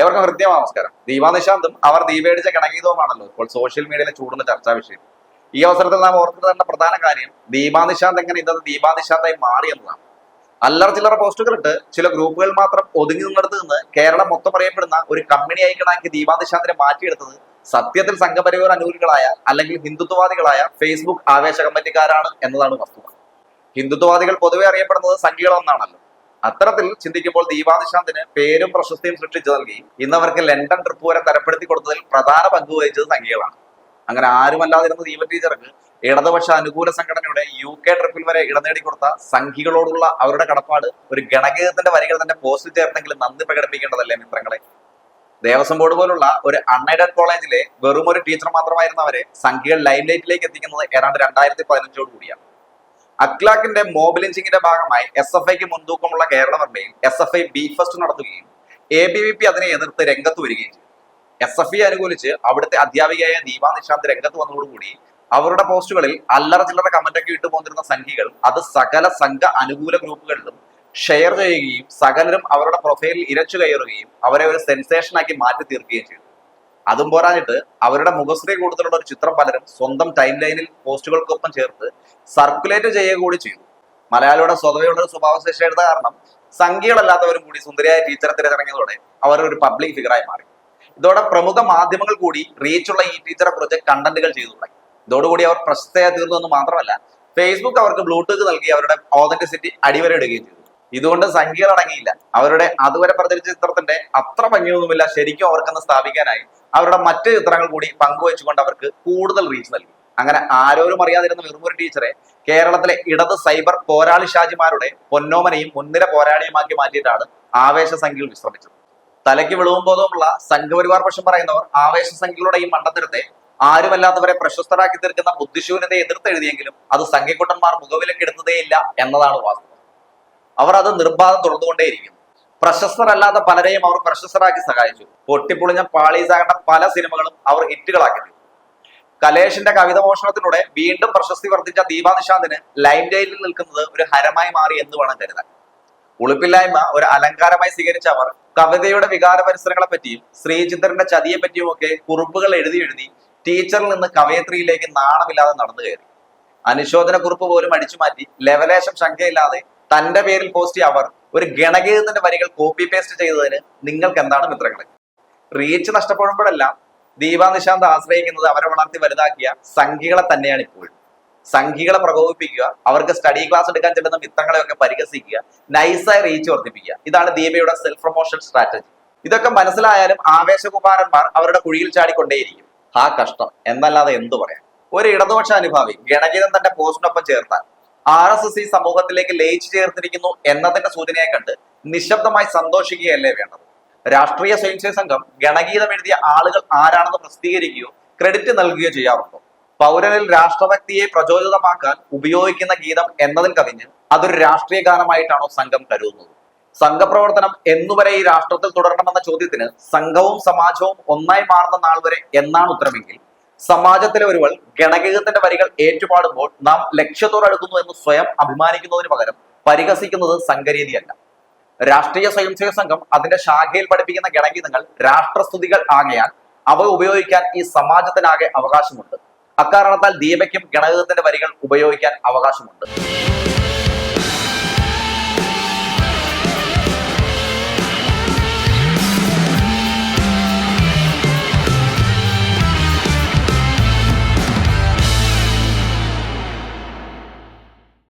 എവർക്കും ഹൃദ്യമായ നമസ്കാരം. ദീപാനിശാന്തും അവർ ദീപേടിച്ച കിണങ്ങിയതുമാണല്ലോ ഇപ്പോൾ സോഷ്യൽ മീഡിയയിലെ ചൂടുന്ന ചർച്ചാ വിഷയം. ഈ അവസരത്തിൽ നാം ഓർക്കേണ്ട പ്രധാന കാര്യം ദീപാനിശാന്ത് എങ്ങനെ ഇന്നത് ദീപാനിശാന്തായി മാറി എന്നതാണ്. അല്ലറ ചില്ലറ പോസ്റ്റുകൾ ഇട്ട് ചില ഗ്രൂപ്പുകൾ മാത്രം ഒതുങ്ങി നിന്നിടത്ത് നിന്ന് കേരളം മൊത്തം അറിയപ്പെടുന്ന ഒരു കമ്പനി ഐക്കണാക്കി ദീപാനിശാന്തിനെ മാറ്റിയെടുത്തത് സത്യത്തിൽ സംഘപരിവാർ അനുകൂലികളായ അല്ലെങ്കിൽ ഹിന്ദുത്വവാദികളായ ഫേസ്ബുക്ക് ആവേശ കമ്മിറ്റിക്കാരാണ് എന്നതാണ് വസ്തുത. ഹിന്ദുത്വവാദികൾ പൊതുവെ അറിയപ്പെടുന്നത് സംഘികളെന്നാണല്ലോ. അത്തരത്തിൽ ചിന്തിക്കുമ്പോൾ ദീപാനിശാന്തിന് പേരും പ്രശസ്തിയും സൃഷ്ടിച്ചു നൽകി. ഇന്ന് അവർക്ക് ലണ്ടൻ ട്രിപ്പ് വരെ തരപ്പെടുത്തി കൊടുത്തതിൽ പ്രധാന പങ്ക് വഹിച്ചത് സംഘികളാണ് അങ്ങനെ ആരുമല്ലാതിരുന്ന ദീപ ടീച്ചർക്ക് ഇടതുപക്ഷ അനുകൂല സംഘടനയുടെ യു കെ ട്രിപ്പിൽ വരെ ഇടനേടി കൊടുത്ത സംഘികളോടുള്ള അവരുടെ കടപ്പാട് ഒരു ഗണഗീതത്തിന്റെ വരികൾ തന്നെ പോസ്റ്റിൽ ചേർത്തെങ്കിലും നന്ദി പ്രകടിപ്പിക്കേണ്ടതല്ലേ മിത്രങ്ങളെ? ദേവസ്വം ബോർഡ് പോലുള്ള ഒരു അൺഎയ്ഡഡ് കോളേജിലെ വെറും ഒരു ടീച്ചർ മാത്രമായിരുന്നവരെ സംഘികൾ ലൈം ലൈറ്റിലേക്ക് എത്തിക്കുന്നത് ഏതാണ്ട് രണ്ടായിരത്തി പതിനഞ്ചോട് കൂടിയാണ്. അക്ലാക്കിന്റെ മോബ് ലിഞ്ചിങ്ങിന്റെ ഭാഗമായി എസ് എഫ് ഐക്ക് മുൻതൂക്കമുള്ള Kerala നിർമ്മയിൽ S F I B first നടത്തുകയും എ ബി വി പി അതിനെ എതിർത്ത് രംഗത്ത് വരികയും ചെയ്തു. എസ് എഫ് ഐ അനുകൂലിച്ച് അവിടുത്തെ അധ്യാപികയായ ദീപാ നിശാന്ത് രംഗത്ത് വന്നതോടുകൂടി അവരുടെ പോസ്റ്റുകളിൽ അല്ലറ ചില്ലറ കമന്റൊക്കെ ഇട്ടു പോന്നിരുന്ന സംഖ്യകൾ അത് സകല സംഘ അനുകൂല ഗ്രൂപ്പുകളിലും ഷെയർ ചെയ്യുകയും സകലരും അവരുടെ പ്രൊഫൈലിൽ ഇരച്ചു കയറുകയും അവരെ ഒരു സെൻസേഷനാക്കി മാറ്റി തീർക്കുകയും ചെയ്തു. അതും പോരാഞ്ഞിട്ട് അവരുടെ മുഖശ്രീ കൂടുതലുള്ള ഒരു ചിത്രം പലരും സ്വന്തം ടൈം ലൈനിൽ പോസ്റ്റുകൾക്കൊപ്പം ചേർത്ത് സർക്കുലേറ്റ് ചെയ്യുക കൂടി ചെയ്തു. മലയാളിയുടെ സ്വതവയുള്ള ഒരു സ്വഭാവശേഷിയുടെ കാരണം സംഖ്യകളല്ലാത്തവരും കൂടി സുന്ദരിയായ ടീച്ചറെ തിരഞ്ഞെടുത്തതോടെ അവർ ഒരു പബ്ലിക് ഫിഗറായി മാറി. ഇതോടെ പ്രമുഖ മാധ്യമങ്ങൾ കൂടി റീച്ചുള്ള ഈ ടീച്ചറെ കുറിച്ച് കണ്ടന്റുകൾ ചെയ്തു തുടങ്ങി. ഇതോടുകൂടി അവർ പ്രശസ്തയായി തീർന്നു എന്ന് മാത്രമല്ല ഫേസ്ബുക്ക് അവർക്ക് ബ്ലൂടൂത്ത് നൽകി അവരുടെ ഓതന്റിസിറ്റി അടിവരയിടുകയും ചെയ്തു. ഇതുകൊണ്ട് സംഖ്യകൾ അടങ്ങിയില്ല. അവരുടെ അതുവരെ പ്രചരിച്ച ചിത്രത്തിന്റെ അത്ര ഭംഗിയൊന്നുമില്ല. ശരിക്കും അവർക്കെന്ന് സ്ഥാപിക്കാനായി. അവരുടെ മറ്റ് ചിത്രങ്ങൾ കൂടി പങ്കുവച്ചുകൊണ്ട് അവർക്ക് കൂടുതൽ റീച്ച് നൽകി. അങ്ങനെ ആരോരും അറിയാതിരുന്ന വെറുമൊരു ടീച്ചറെ കേരളത്തിലെ ഇടത് സൈബർ പോരാളി ഷാജിമാരുടെ പൊന്നോമനയും മുൻനിര പോരാളിയുമാക്കി മാറ്റിയിട്ടാണ് ആവേശ സംഖ്യകൾ വിശ്രമിച്ചത്. തലയ്ക്ക് വിളവും ബോധവുമുള്ള സംഘപരിവാർ പക്ഷം പറയുന്നവർ ആവേശ സംഖ്യകളുടെ ഈ മണ്ഡത്തിരത്തെ ആരുമല്ലാത്തവരെ പ്രശസ്തരാക്കി തീർക്കുന്ന ബുദ്ധിശൂന്യതയെ എതിർത്തെഴുതിയെങ്കിലും അത് സംഘക്കുട്ടന്മാർ മുഖവിലക്കെടുത്തതേയില്ല എന്നതാണ് വാസ്തവം. അവർ അത് നിർബാധം തുടർന്നുകൊണ്ടേയിരിക്കും പ്രശസ്തരല്ലാത്ത പലരെയും അവർ പ്രശസ്തരാക്കി സഹായിച്ചു. പൊട്ടിപ്പൊളിഞ്ഞ പാളീസാകേണ്ട പല സിനിമകളും അവർ ഹിറ്റുകളാക്കി തീർന്നു കലേഷിന്റെ കവിത മോഷണത്തിലൂടെ വീണ്ടും പ്രശസ്തി വർദ്ധിച്ച ദീപാ നിശാന്തിന് ലൈം ലൈനിൽ നിൽക്കുന്നത് ഒരു ഹരമായി മാറി എന്ന് വേണം കരുതാൻ. ഉളുപ്പില്ലായ്മ ഒരു അലങ്കാരമായി സ്വീകരിച്ച അവർ കവിതയുടെ വികാര പരിസരങ്ങളെ പറ്റിയും ശ്രീചിത്രന്റെ ചതിയെ പറ്റിയും ഒക്കെ കുറിപ്പുകൾ എഴുതി എഴുതി ടീച്ചറിൽ നിന്ന് കവയത്രിയിലേക്ക് നാണമില്ലാതെ നടന്നു കയറി. അനുശോചന കുറിപ്പ് പോലും അടിച്ചു മാറ്റി ലെവലേശം ശങ്കയില്ലാതെ തന്റെ പേരിൽ പോസ്റ്റ് ചെയ്യ അവർ ഒരു ഗണഗീതത്തിന്റെ വരികൾ കോപ്പി പേസ്റ്റ് ചെയ്തതിന് നിങ്ങൾക്ക് എന്താണ് മിത്രങ്ങളെ? റീച്ച് നഷ്ടപ്പെടുമ്പോഴെല്ലാം ദീപ നിശാന്ത് ആശ്രയിക്കുന്നത് അവരെ വളർത്തി വലുതാക്കിയ സംഘികളെ തന്നെയാണ് ഇപ്പോഴും സംഘികളെ പ്രകോപിപ്പിക്കുക അവർക്ക് സ്റ്റഡി ക്ലാസ് എടുക്കാൻ ചെല്ലുന്ന മിത്രങ്ങളെയൊക്കെ പരിഹസിക്കുക നൈസായി റീച്ച് വർദ്ധിപ്പിക്കുക. ഇതാണ് ദീപയുടെ സെൽഫ് പ്രൊമോഷൻ സ്ട്രാറ്റജി ഇതൊക്കെ മനസ്സിലായാലും ആവേശകുമാരന്മാർ അവരുടെ കുഴിയിൽ ചാടിക്കൊണ്ടേയിരിക്കും. ആ കഷ്ടം. എന്നല്ലാതെ എന്തു പറയാം? ഒരു ഇടതുപക്ഷ അനുഭാവി ഗണഗീതം തന്റെ പോസ്റ്റിനൊപ്പം ചേർത്താൽ ആർ എസ് എസ് ഈ സമൂഹത്തിലേക്ക് ലയിച്ചു ചേർത്തിരിക്കുന്നു എന്നതിന്റെ സൂചനയെ കണ്ട് നിശബ്ദമായി സന്തോഷിക്കുകയല്ലേ വേണ്ടത്? രാഷ്ട്രീയ സ്വയംസേവ സംഘം ഗണഗീതം എഴുതിയ ആളുകൾ ആരാണെന്ന് പ്രസിദ്ധീകരിക്കുകയോ ക്രെഡിറ്റ് നൽകുകയോ ചെയ്യാറുണ്ടോ? പൗരനിൽ രാഷ്ട്രഭക്തിയെ പ്രചോദിതമാക്കാൻ ഉപയോഗിക്കുന്ന ഗീതം എന്നതിൽ കവിഞ്ഞ് അതൊരു രാഷ്ട്രീയ ഗാനമായിട്ടാണോ സംഘം കരുതുന്നത്? സംഘപ്രവർത്തനം എന്നുവരെ ഈ രാഷ്ട്രത്തിൽ തുടരണമെന്ന ചോദ്യത്തിന് സംഘവും സമാജവും ഒന്നായി മാറുന്ന നാൾ വരെ എന്നാണ് ഉത്തരമെങ്കിൽ സമാജത്തിലെ ഒരുവൾ ഗണഗീതത്തിന്റെ വരികൾ ഏറ്റുപാടുമ്പോൾ നാം ലക്ഷ്യത്തോടടുക്കുന്നു എന്ന് സ്വയം അഭിമാനിക്കുന്നതിന് പകരം പരിഹസിക്കുന്നത് സംഘരീതിയല്ല. രാഷ്ട്രീയ സ്വയംസേവക സംഘം അതിന്റെ ശാഖയിൽ പഠിപ്പിക്കുന്ന ഗണഗീതങ്ങൾ രാഷ്ട്രസ്തുതികൾ ആകയാൽ അവ ഉപയോഗിക്കാൻ ഈ സമാജത്തിനാകെ അവകാശമുണ്ട്. അക്കാരണത്താൽ ദീപയ്ക്കും ഗണഗീതത്തിന്റെ വരികൾ ഉപയോഗിക്കാൻ അവകാശമുണ്ട്.